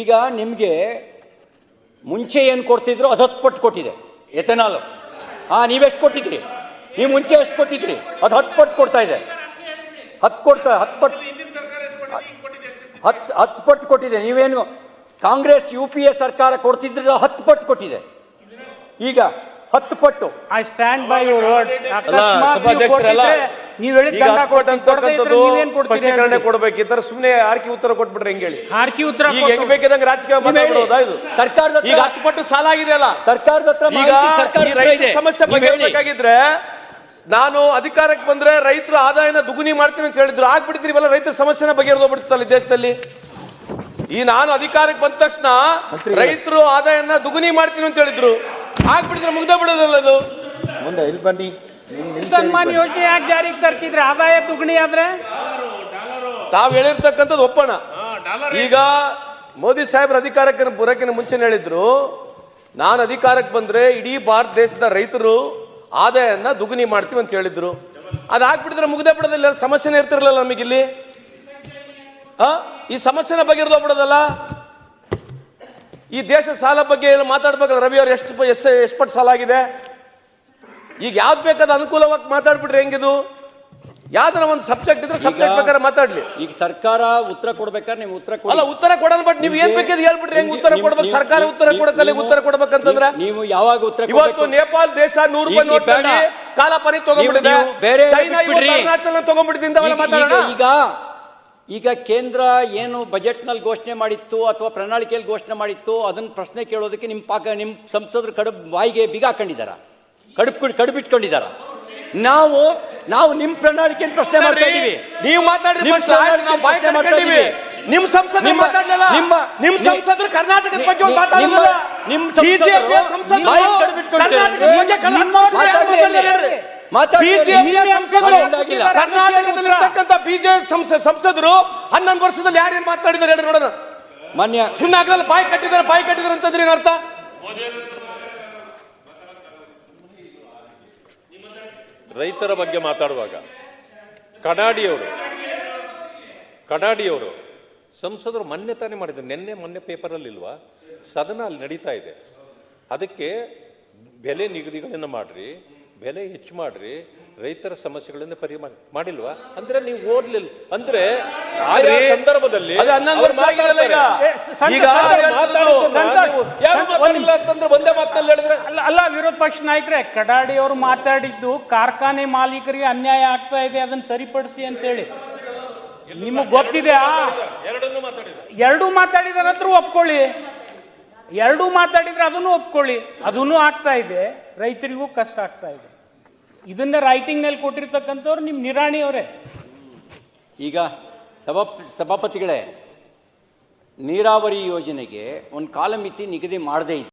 ಈಗ ನಿಮಗೆ ಮುಂಚೆ ಏನು ಕೊಡ್ತಿದ್ರು ಅದು ಹತ್ತು ಪಟ್ಟು ಕೊಟ್ಟಿದೆ ಎಥೆನಾಲ್. ಹಾಂ ನೀವೆಷ್ಟು ಕೊಟ್ಟಿದ್ರಿ? ನೀವು ಮುಂಚೆ ಎಷ್ಟು ಕೊಟ್ಟಿದ್ರಿ? ಅದು ಹತ್ತು ಪಟ್ಟು ಕೊಡ್ತಾ ಇದೆ. ಹತ್ತು ಕೊಡ್ತಾ ಹತ್ತು ಪಟ್ಟು ಹತ್ತು ಹತ್ತು ಪಟ್ಟು ಕೊಟ್ಟಿದೆ. ನೀವೇನು ಕಾಂಗ್ರೆಸ್ ಯು ಪಿ ಎ ಸರ್ಕಾರ ಕೊಡ್ತಿದ್ರೆ ಹತ್ತು ಪಟ್ಟು ಕೊಟ್ಟಿದೆ. ಈಗ ಹತ್ತು ಪಟ್ಟು. I stand by your words ನೀವು ಕೊಡ್ಬೇಕಿದ್ರೆ ಸ್ಪಷ್ಟೀಕರಣ ಕೊಡ್ಬೇಕಿತ್ತರ ಸುಮ್ಮನೆ ಆರ್ಕಿ ಉತ್ತರ ಕೊಟ್ಬಿಟ್ರೆ ಹೆಂಗ್ ಹೇಳಿ? ಆರ್ಕಿ ಉತ್ತರ ಈಗ ಹೆಂಗ್ ಬೇಕಿದಂಗೆ ರಾಜಕೀಯ ಮಾತಾಡೋದಾ ಇದು? ಸರ್ಕಾರದ ಈಗ ಹತ್ರ ಹತ್ತು ಪಟ್ಟು ಸಾಲ ಆಗಿದೆ ಅಲ್ಲ. ಸರ್ಕಾರದ ಹತ್ರ ಈಗ ಮಾಹಿತಿ ಸರ್ಕಾರದ ರೈತ ಸಮಸ್ಯೆ. ಬಗೆಹರಿಬೇಕಾಗಿದ್ರೆ ನಾನು ಅಧಿಕಾರಕ್ಕೆ ಬಂದ್ರೆ ರೈತರ ಆದಾಯನ ದುಗುನಿ ಮಾಡ್ತೀನಿ ಅಂತ ಹೇಳಿದ್ರು. ಆಗ್ಬಿಡ್ತೀರಿ ಇವೆಲ್ಲ ರೈತರ ಸಮಸ್ಯೆನ ಬಗೆಹರಿದೋಗ್ಬಿಡ್ತಲ್ಲ ಹೋಗ್ಬಿಡ್ತಲ್ಲ ದೇಶದಲ್ಲಿ. ಈ ನಾನು ಅಧಿಕಾರಕ್ಕೆ ಬಂದ ತಕ್ಷಣ ರೈತರು ಆದಾಯನ ದುಗುನಿ ಮಾಡ್ತೀನಿ ಅಂತ ಹೇಳಿದ್ರು. ಆಗ್ಬಿಡಿದ್ರೆ ಮುಗ್ದ ಬಿಡೋದಲ್ಲ ಅದು. ಮುಂದೆ ಇಲ್ಲಿ ಬನ್ನಿ. ಸನ್ಮಾನ್ ಯೋಜನೆ ಯಾಕೆ ಜಾರಿಗೆ ತರ್ತಿದ್ರೆ? ಆದಾಯ ದುಗ್ಣಿ ಆದ್ರೆ? ತಾವ್ ಹೇಳಿರ್ತಕ್ಕಂಥದ್ದು ಒಪ್ಪಣ. ಈಗ ಮೋದಿ ಸಾಹೇಬ್ರ ಅಧಿಕಾರಕ್ಕೆ ಬರೋಕ್ಕಿಂತ ಮುಂಚೆ ಹೇಳಿದ್ರು ನಾನು ಅಧಿಕಾರಕ್ಕೆ ಬಂದ್ರೆ ಇಡೀ ಭಾರತ ದೇಶದ ರೈತರು ಆದಾಯನ ದುಗ್ನಿ ಮಾಡ್ತೀವಿ ಅಂತ ಹೇಳಿದ್ರು. ಅದಾಗ್ಬಿಟ್ಟಿದ್ರೆ ಮುಗ್ದೇ ಬಿಡೋದಿಲ್ಲ ಸಮಸ್ಯೆನೇ ಇರ್ತಿರ್ಲಿಲ್ಲ ನಮಗಿಲ್ಲಿ ಹ? ಈ ಸಮಸ್ಯೆನ ಬಗೆಹರಿದೋಗ್ಬಿಡೋದಲ್ಲ ಈ ದೇಶ ಸಾಲ ಬಗ್ಗೆ ಎಲ್ಲ ಮಾತಾಡ್ಬೇಕಲ್ಲ ರವಿ ಅವ್ರು ಎಷ್ಟು ಪ- ಎಷ್ಟು ಎಷ್ಟು ಪಟ್ಟು ಸಾಲ ಆಗಿದೆ? ಈಗ ಯಾವ್ದು ಬೇಕಾದ ಅನುಕೂಲವಾಗಿ ಮಾತಾಡ್ಬಿಟ್ರೆ ಹೆಂಗಿದು? ಯಾವ್ದಾರ ಒಂದು ಸಬ್ಜೆಕ್ಟ್ ಇದ್ರೆ ಸಬ್ಜೆಕ್ಟ್ ಬೇಕಾದ್ರೆ ಮಾತಾಡ್ಲಿ. ಈಗ ಸರ್ಕಾರ ಉತ್ತರ ಕೊಡ್ಬೇಕಾದ್ರೆ ನೀವು ಉತ್ತರ ಅಲ್ಲ ಉತ್ತರ ಕೊಡೋಣ ಬಟ್ ನೀವು ಏನ್ ಬೇಕಿದ್ರೆ ಹೇಳ್ಬಿಟ್ರಿ ಹೆಂಗ್ ಉತ್ತರ ಕೊಡ್ಬೇಕು? ಸರ್ಕಾರ ಉತ್ತರ ಕೊಡಕಲ್ಲಿ ಉತ್ತರ ಕೊಡ್ಬೇಕಂತಂದ್ರೆ? ನೀವು- ಯಾವಾಗ ಉತ್ತರ ಇವತ್ತು ನೇಪಾಳ ದೇಶ ನೂರು ರೂಪಾಯಿ ನೋಟ್ ಬೇಡ. ಕಾಲಪನಿ ತಗೊಂಡ್ಬಿಟ್ಟಿದೆ. ಬೇರೆ ಚೈನಾ. ಅರುಣಾಚಲ ತಗೊಂಡ್ಬಿಟ್ಟಿದ್ದ ಈಗ- ಮಾತಾಡೋಣ. ಈಗ ಈಗ ಕೇಂದ್ರ ಏನು ಬಜೆಟ್ನಲ್ಲಿ ಘೋಷಣೆ ಮಾಡಿತ್ತು ಅಥವಾ ಪ್ರಣಾಳಿಕೆಯಲ್ಲಿ ಘೋಷಣೆ ಮಾಡಿತ್ತು ಅದನ್ನ ಪ್ರಶ್ನೆ ಕೇಳೋದಕ್ಕೆ ನಿಮ್ಮ ಪಾಕ ನಿಮ್ಮ ಸಂಸದರು ಕಡೆ ಬಾಯಿಗೆ ಬಿಗ ಹಾಕೊಂಡಿದಾರ. ಕಡುಬು ಕಡುಬಿಟ್ಕೊಂಡಿದ್ದಾರ ನಾವು ನಾವು ನಿಮ್ ಪ್ರಣಾಳಿಕೆ ಪ್ರಶ್ನೆ ಮಾಡ್ತಾ ಇದೀವಿ ನೀವು ಮಾತಾಡಿ ನಿಮ್ ಸಂಸದರು ನಿಮ್ಮ- ಮಾತಾಡ್ಲಿಲ್ಲ. ನಿಮ್ಮ- ನಿಮ್ ಸಂಸದರು ಕರ್ನಾಟಕದ ಬಗ್ಗೆ ಮಾತಾಡಲಿಲ್ಲ. ಕರ್ನಾಟಕದಲ್ಲಿ ಇರ್ತಕ್ಕಂಥ ಬಿಜೆಪಿ ಸಂಸದರು ಹನ್ನೊಂದು ವರ್ಷದಲ್ಲಿ ಯಾರೇನ್ ಮಾತಾಡಿದ್ದಾರೆ ಹೇಳಿ ನೋಡೋಣ. ಮಾನ್ಯ ಸುಮ್ಮನೆ ಆಗಲ್ಲ ಬಾಯಿ ಕಟ್ಟಿದ್ದಾರೆ ಬಾಯಿ ಕಟ್ಟಿದ್ದಾರೆ ಅಂತಂದ್ರೆ ಏನ್ ರೈತರ ಬಗ್ಗೆ ಮಾತಾಡುವಾಗ ಕಡಾಡಿಯವರು ಕಡಾಡಿಯವರು ಸಂಸದರು ಮೊನ್ನೆ ತಾನೇ ಮಾಡಿದ್ರು ನಿನ್ನೆ ಮೊನ್ನೆ ಪೇಪರಲ್ಲಿ ಇಲ್ವಾ ಸದನ ಅಲ್ಲಿ ನಡೀತಾ ಇದೆ. ಅದಕ್ಕೆ ಬೆಲೆ ನಿಗದಿಗಳನ್ನು ಮಾಡ್ರಿ ಬೆಲೆ ಹೆಚ್ಚು ಮಾಡ್ರಿ ರೈತರ ಸಮಸ್ಯೆಗಳನ್ನ ಪರಿಹಾರ ಮಾಡಿಲ್ವಾ? ಅಂದ್ರೆ ನೀವು ಓದ್ಲಿಲ್ಲ. ಅಂದ್ರೆ ಸಂದರ್ಭದಲ್ಲಿ ಈಗ. ಸಂದರ್ಭದಲ್ಲಿ ಮಾತಾಡಿಲ್ಲ ಅಂತಂದ್ರೆ ಒಂದೇ ಮಾತಲ್ಲಿ ಹೇಳಿದ್ರೆ? ಅಲ್ಲ ಅಲ್ಲ ವಿರೋಧ ಪಕ್ಷ ನಾಯಕರೇ ಕಡಾಡಿ ಅವರು ಮಾತಾಡಿದ್ದು ಕಾರ್ಖಾನೆ ಮಾಲೀಕರಿಗೆ ಅನ್ಯಾಯ ಆಗ್ತಾ ಇದೆ ಅದನ್ನ ಸರಿಪಡಿಸಿ ಅಂತೇಳಿ. ನಿಮಗೆ ಗೊತ್ತಿದೆಯಾ? ಎರಡನ್ನೂ ಮಾತಾಡಿದ್ರು ಎರಡೂ ಮಾತಾಡಿದ ನಂತರ ಒಪ್ಕೊಳ್ಳಿ. ಎರಡೂ ಮಾತಾಡಿದ್ರೆ ಅದನ್ನು ಒಪ್ಕೊಳ್ಳಿ. ಅದನ್ನು ಆಗ್ತಾ ಇದೆ. ರೈತರಿಗೂ ಕಷ್ಟ ಆಗ್ತಾ ಇದೆ. ಇದನ್ನ ರೈಟಿಂಗ್ನಲ್ಲಿ ಕೊಟ್ಟಿರ್ತಕ್ಕಂಥವ್ರು ನಿಮ್ ನಿರಾಣಿ ಅವರೇ. ಈಗ ಸಭಾ ಸಭಾಪತಿಗಳೇ ನೀರಾವರಿ ಯೋಜನೆಗೆ ಒಂದು ಕಾಲಮಿತಿ ನಿಗದಿ ಮಾಡದೇ ಇತ್ತು